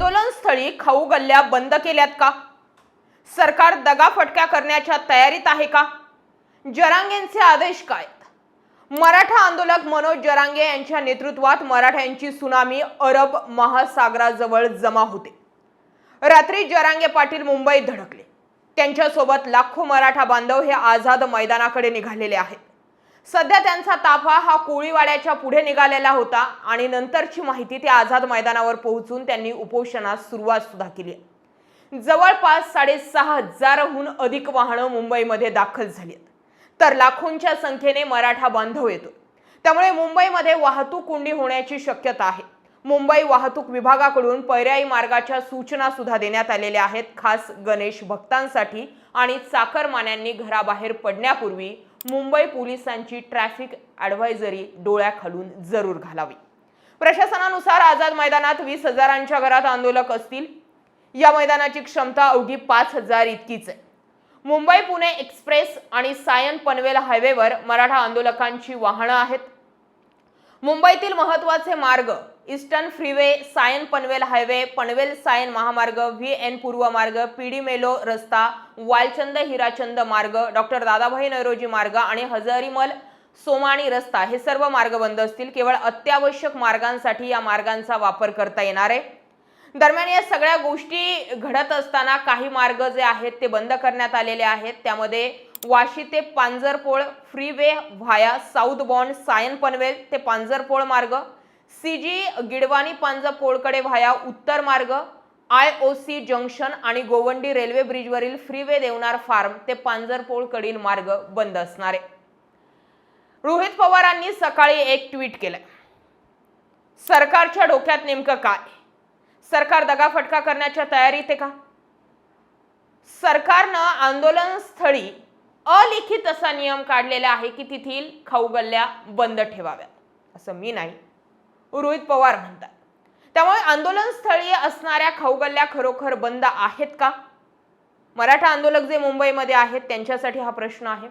आंदोलनस्थळी खाऊ गल्ल्या बंद केल्यात का? सरकार दगाफटक्या करण्याच्या तयारीत आहे का? जरांगेंचे आदेश काय? मराठा आंदोलक मनोज जरांगे यांच्या नेतृत्वात मराठ्यांची सुनामी अरब महासागराजवळ जमा होते. रात्री जरांगे पाटील मुंबईत धडकले. त्यांच्यासोबत लाखो मराठा बांधव हे आझाद मैदानाकडे निघालेले आहेत. सध्या त्यांचा ताफा हा कोळीवाड्याच्या पुढे निघालेला होता आणि नंतरची माहिती ते आझाद मैदानावर पोहोचून त्यांनी उपोषणास सुरुवात सुद्धा केली आहे. जवळपास साडेसहा हजारहून अधिक वाहनं मुंबईमध्ये दाखल झाली आहेत. तर लाखोंच्या संख्येने मराठा बांधव येतो त्यामुळे मुंबईमध्ये वाहतूक कोंडी होण्याची शक्यता आहे. मुंबई वाहतूक विभागाकडून पर्यायी मार्गाच्या सूचना सुद्धा देण्यात आलेल्या आहेत खास गणेश भक्तांसाठी आणि चाकरमान्यांनी घराबाहेर पडण्यापूर्वी मुंबई पोलिसांची ट्रॅफिक ॲडवायझरी डोळ्याखालून जरूर घालावी. प्रशासनानुसार आझाद मैदानात वीस हजारांच्या घरात आंदोलक असतील. या मैदानाची क्षमता अवघी पाच हजार इतकीच आहे. मुंबई पुणे एक्सप्रेस आणि सायन पनवेल हायवेवर मराठा आंदोलकांची वाहनं आहेत. मुंबईतील महत्त्वाचे मार्ग eastern freeway Sion Panvel highway Panvel Sion महामार्ग व्ही एन पूर्व मार्ग पीडी मेलो रस्ता वालचंद हिराचंद मार्ग डॉक्टर दादाभाई नैरोजी मार्ग आणि हजारीमल सोमाणी रस्ता हे सर्व मार्ग बंद असतील. केवळ अत्यावश्यक मार्गांसाठी या मार्गांचा वापर करता येणार आहे. दरम्यान या सगळ्या गोष्टी घडत असताना काही मार्ग जे आहेत ते बंद करण्यात आलेले आहेत. त्यामध्ये वाशी ते Panjarpol freeway via south bound Sion Panvel ते पांजरपोळ मार्ग सी जी गिडवाणी पांजरपोळकडे व्हाया उत्तर मार्ग आय ओ सी जंक्शन आणि गोवंडी रेल्वे ब्रिजवरील फ्रीवे देवनार फार्म ते पांजरपोळकडील मार्ग बंद असणार आहे. रोहित पवारांनी सकाळी एक ट्विट केलं सरकारच्या डोक्यात नेमकं काय? सरकार दगाफटका करण्याच्या तयारीत आहे का? सरकारनं आंदोलनस्थळी अलिखित असा नियम काढलेला आहे की तेथील खाऊगल्ल्या बंद ठेवाव्यात. असं मी नाही. रोहित पवार म्हणतात. त्यामुळे आंदोलनस्थळी असणाऱ्या खाऊगल्ल्या खरोखर बंद आहेत का? मराठा आंदोलक जे मुंबईमध्ये आहेत त्यांच्यासाठी हा प्रश्न आहे.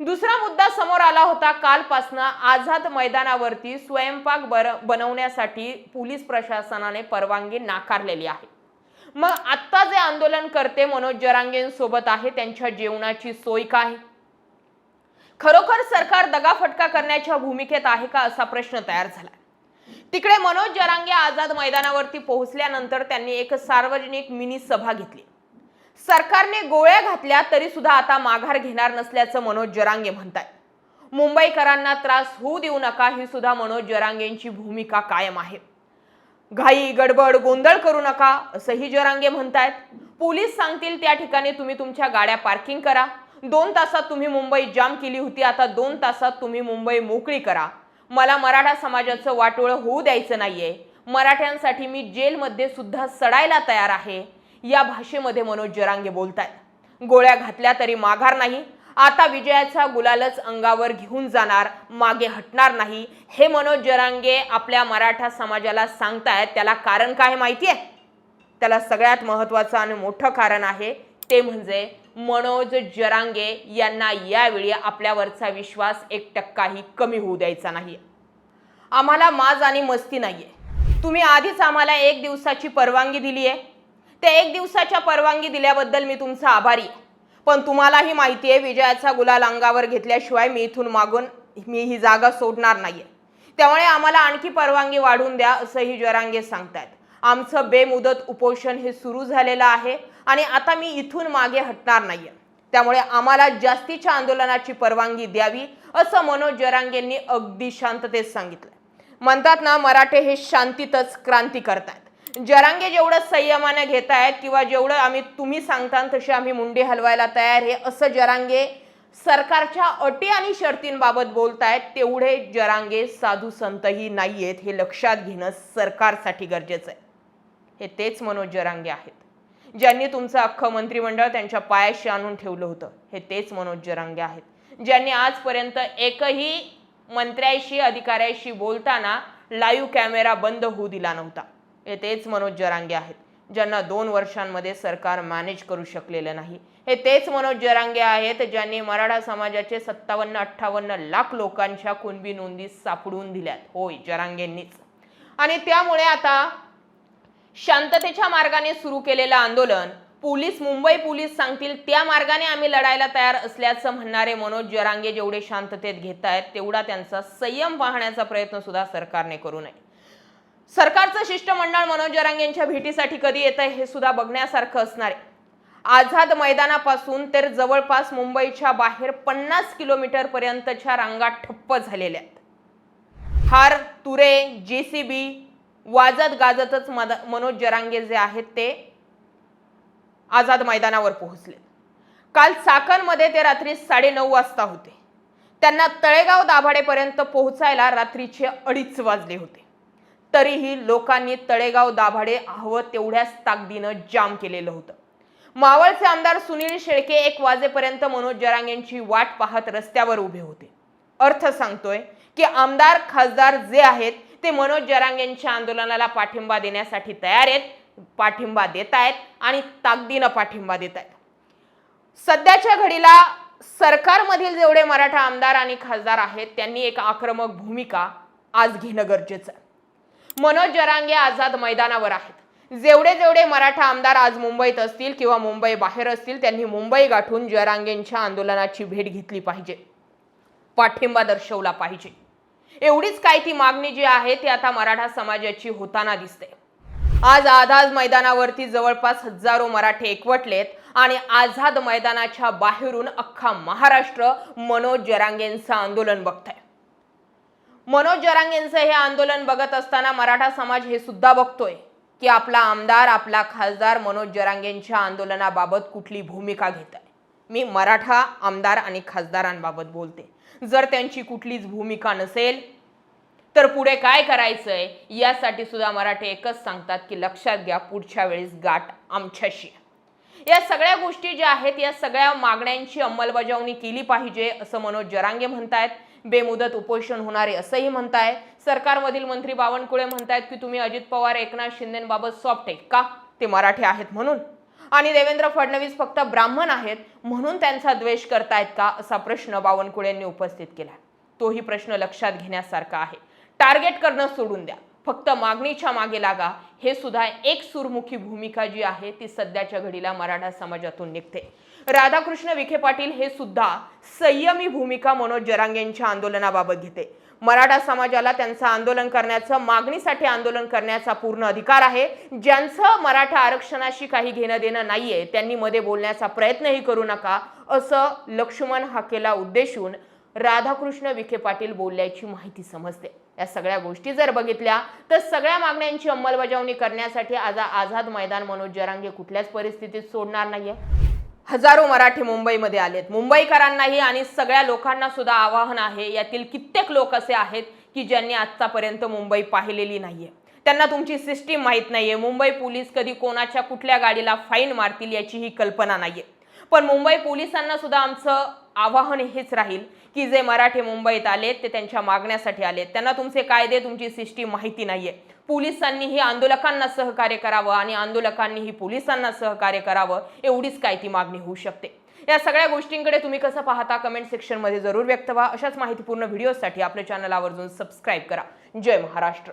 दुसरा मुद्दा समोर आला होता कालपासनं आझाद मैदानावरती स्वयंपाक बर बनवण्यासाठी पोलीस प्रशासनाने परवानगी नाकारलेली आहे. मग आत्ता जे आंदोलन करते मनोज जरांगेंसोबत आहे त्यांच्या जेवणाची सोय काय? खरोखर सरकार दगाफटका करण्याच्या भूमिकेत आहे का असा प्रश्न तयार झाला तिकडे मनोज जरांगे आझाद मैदानावरती पोहोचल्यानंतर त्यांनी एक सार्वजनिक मिनी सभा घेतली. सरकारने गोळ्या घातल्या तरी सुद्धा आता माघार घेणार नसल्याचं मनोज जरांगे म्हणताय मुंबईकरांना त्रास होऊ देऊ नका ही सुद्धा मनोज जरांगेंची भूमिका कायम आहे. घाई गडबड गोंधळ करू नका असंही जरांगे म्हणतायत. पोलीस सांगतील त्या ठिकाणी तुम्ही तुमच्या गाड्या पार्किंग करा. दोन तासात तुम्ही मुंबई जाम केली होती आता दोन तासात तुम्ही मुंबई मोकळी करा. मला मराठा समाजाचं वाटोळं होऊ द्यायचं नाहीये. मराठ्यांसाठी मी जेलमध्ये सुद्धा सडायला तयार आहे. या भाषेमध्ये मनोज जरांगे बोलतात गोळ्या घातल्या तरी माघार नाही. आता विजयाचा गुलालच अंगावर घेऊन जाणार मागे हटणार नाही. हे मनोज जरांगे आपल्या मराठा समाजाला सांगतायत त्याला कारण काय माहिती आहे त्याला सगळ्यात महत्त्वाचं आणि मोठं कारण आहे ते म्हणजे मनोज जरांगे यांना यावेळी आपल्यावरचा विश्वास एक टक्काही कमी होऊ द्यायचा नाही. आम्हाला माज आणि मस्ती नाही आहे तुम्ही आधीच आम्हाला एक दिवसाची परवानगी दिली आहे त्या एक दिवसाच्या परवानगी दिल्याबद्दल मी तुमचा आभारी आहे. पण तुम्हालाही माहिती आहे विजयाचा गुलाल अंगावर घेतल्याशिवाय मी इथून मागून मी ही जागा सोडणार नाही आहे त्यामुळे आम्हाला आणखी परवानगी वाढवून द्या असंही जरांगे सांगतायत. आमचं बेमुदत उपोषण हे सुरू झालेलं आहे. आणि आता मी इथून मागे हटणार नाहीये. त्यामुळे आम्हाला जास्तीच्या आंदोलनाची परवानगी द्यावी असं मनोज जरांगेंनी अगदी शांततेत सांगितलं म्हणतात ना मराठे हे शांतीतच क्रांती करतायत. जरांगे जेवढं संयमाने घेत आहेत किंवा जेवढं आम्ही तुम्ही सांगता तसे आम्ही मुंडी हलवायला तयार हे असं जरांगे सरकारच्या अटी आणि शर्तींबाबत बोलतायत तेवढे जरांगे साधू संतही नाहीयेत हे लक्षात घेणं सरकारसाठी गरजेचं आहे. हे तेच मनोज जरांगे आहेत. ज्यांनी तुमचं अख्खं मंत्रिमंडळ त्यांच्या पायाशी आणून ठेवलं होतं. हे तेच मनोज जरांगे आहेत. ज्यांनी आजपर्यंत एकही मंत्र्याशी अधिकाऱ्याशी बोलताना लाईव्ह कॅमेरा बंद होऊ दिला नव्हता. हे तेच मनोज जरांगे आहेत ज्यांना दोन वर्षांमध्ये सरकार मॅनेज करू शकलेलं नाही. हे तेच मनोज जरांगे आहेत ज्यांनी मराठा समाजाचे सत्तावन्न अठ्ठावन्न लाख लोकांच्या कुणबी नोंदी सापडून दिल्यात. होय जरांगेंनीच. आणि त्यामुळे आता शांततेच्या मार्गाने सुरू केलेलं आंदोलन. पोलीस मुंबई पोलीस सांगतील त्या मार्गाने आम्ही लढायला तयार असल्याचं म्हणणारे मनोज जरांगे जेवढे शांततेत घेत आहेत तेवढा त्यांचा संयम पाहण्याचा प्रयत्न सुद्धा सरकारने करू नये. सरकारचं शिष्टमंडळ मनोज जरांगेंच्या भेटीसाठी कधी येत आहे हे सुद्धा बघण्यासारखं असणार. आहे आझाद मैदानापासून तर जवळपास मुंबईच्या बाहेर पन्नास किलोमीटर पर्यंतच्या रांगा ठप्प झालेल्या आहेत. हार तुरे जे सी बी वाजत गाजतच मद मनोज जरांगे जे आहेत ते आझाद मैदानावर पोहोचले. काल चाकणमध्ये ते रात्री साडेनऊ वाजता होते. त्यांना तळेगाव दाभाडेपर्यंत पोहोचायला रात्रीचे अडीच वाजले होते. तरीही लोकांनी तळेगाव दाभाडे हवं तेवढ्याच ताकदीनं जाम केलेलं होतं. मावळचे आमदार सुनील शेळके एक वाजेपर्यंत मनोज जरांगेंची वाट पाहत रस्त्यावर उभे होते. अर्थ सांगतोय की आमदार खासदार जे आहेत ते मनोज जरांगेंच्या आंदोलनाला पाठिंबा देण्यासाठी तयार आहेत पाठिंबा देत आहेत आणि ताकदीनं पाठिंबा देत आहेत सध्याच्या घडीला सरकारमधील जेवढे मराठा आमदार आणि खासदार आहेत त्यांनी एक आक्रमक भूमिका आज घेणं गरजेचं आहे. मनोज जरांगे आझाद मैदानावर आहेत. जेवढे जेवढे मराठा आमदार आज मुंबईत असतील किंवा मुंबई बाहेर असतील त्यांनी मुंबई गाठून जरांगेंच्या आंदोलनाची भेट घेतली पाहिजे. पाठिंबा दर्शवला पाहिजे. एवढीच काय ती मागणी जी आहे ती आता मराठा समाजाची होताना दिसते. आज आझाद मैदानावरती जवळपास हजारो मराठे एकवटलेत आणि आझाद मैदानाच्या बाहेरून अख्खा महाराष्ट्र मनोज जरांगेंचं आंदोलन बघताय. मनोज जरांगेंचं हे आंदोलन बघत असताना मराठा समाज हे सुद्धा बघतोय की आपला आमदार आपला खासदार मनोज जरांगेंच्या आंदोलनाबाबत कुठली भूमिका घेत आहे मी मराठा आमदार आणि खासदारांबाबत बोलते. जर त्यांची कुठलीच भूमिका नसेल तर पुढे काय करायचंय? यासाठी सुद्धा मराठे एकच सांगतात की लक्षात घ्या पुढच्या वेळेस गाठ आमच्याशी. या सगळ्या गोष्टी ज्या आहेत या सगळ्या मागण्यांची अंमलबजावणी केली पाहिजे असं मनोज जरांगे म्हणतायत. बेमुदत उपोषण होणारे असंही म्हणताय. सरकारमधील मंत्री बावनकुळे म्हणतायत की तुम्ही अजित पवार एकनाथ शिंदेबाबत सॉफ्ट आहे का? ते मराठी आहेत म्हणून. आणि देवेंद्र फडणवीस फक्त ब्राह्मण आहेत म्हणून त्यांचा द्वेष करतायत का? असा प्रश्न बावनकुळेंनी उपस्थित केला. तोही प्रश्न लक्षात घेण्यासारखा आहे. टार्गेट करणं सोडून द्या. फक्त मागणीच्या मागे लागा. हे सुद्धा एक सुरमुखी भूमिका जी आहे ती सध्याच्या घडीला मराठा समाजातून निघते. राधाकृष्ण विखे पाटील हे सुद्धा संयमी भूमिका मनोज जरांगेंच्या आंदोलनाबाबत घेते. मराठा समाजाला त्यांचं आंदोलन करण्याचं मागणीसाठी आंदोलन करण्याचा पूर्ण अधिकार आहे. ज्यांचं मराठा आरक्षणाशी काही घेणं देणं नाहीये त्यांनी मध्ये बोलण्याचा प्रयत्नही करू नका असं लक्ष्मण हाकेला उद्देशून राधाकृष्ण विखे पाटील बोलल्याची माहिती समजते. या सगळ्या गोष्टी जर बघितल्या तर सगळ्या मागण्यांची अंमलबजावणी करण्यासाठी आज आझाद मैदान मनोज जरांगे कुठल्याच परिस्थितीत सोडणार नाहीये. हजारो मराठी मुंबईमध्ये आलेत. मुंबईकरांनाही आणि सगळ्या लोकांना सुद्धा आवाहन आहे यातील कित्येक लोक असे आहेत की ज्यांनी आतापर्यंत मुंबई पाहिलेली नाहीये. त्यांना तुमची सिस्टीम माहीत नाहीये. मुंबई पोलीस कधी कोणाच्या कुठल्या गाडीला फाईन मारतील याची ही कल्पना नाहीये. पण मुंबई पोलिसांना सुद्धा आमचं आवाहन हेच राहील की जे मराठी मुंबईत आलेत ते त्यांच्या मागण्यासाठी आलेत. त्यांना तुमचे कायदे तुमची सिस्टीम माहिती नाहीये. पोलिसांनीही आंदोलकांना सहकार्य करावं आणि आंदोलकांनीही पोलिसांना सहकार्य करावं एवढीच काय ती मागणी होऊ शकते. या सगळ्या गोष्टींकडे तुम्ही कसं पाहता कमेंट सेक्शनमध्ये जरूर व्यक्त व्हा. अशाच माहितीपूर्ण व्हिडिओसाठी आपल्या चॅनल आवर्जून सबस्क्राईब करा. जय महाराष्ट्र.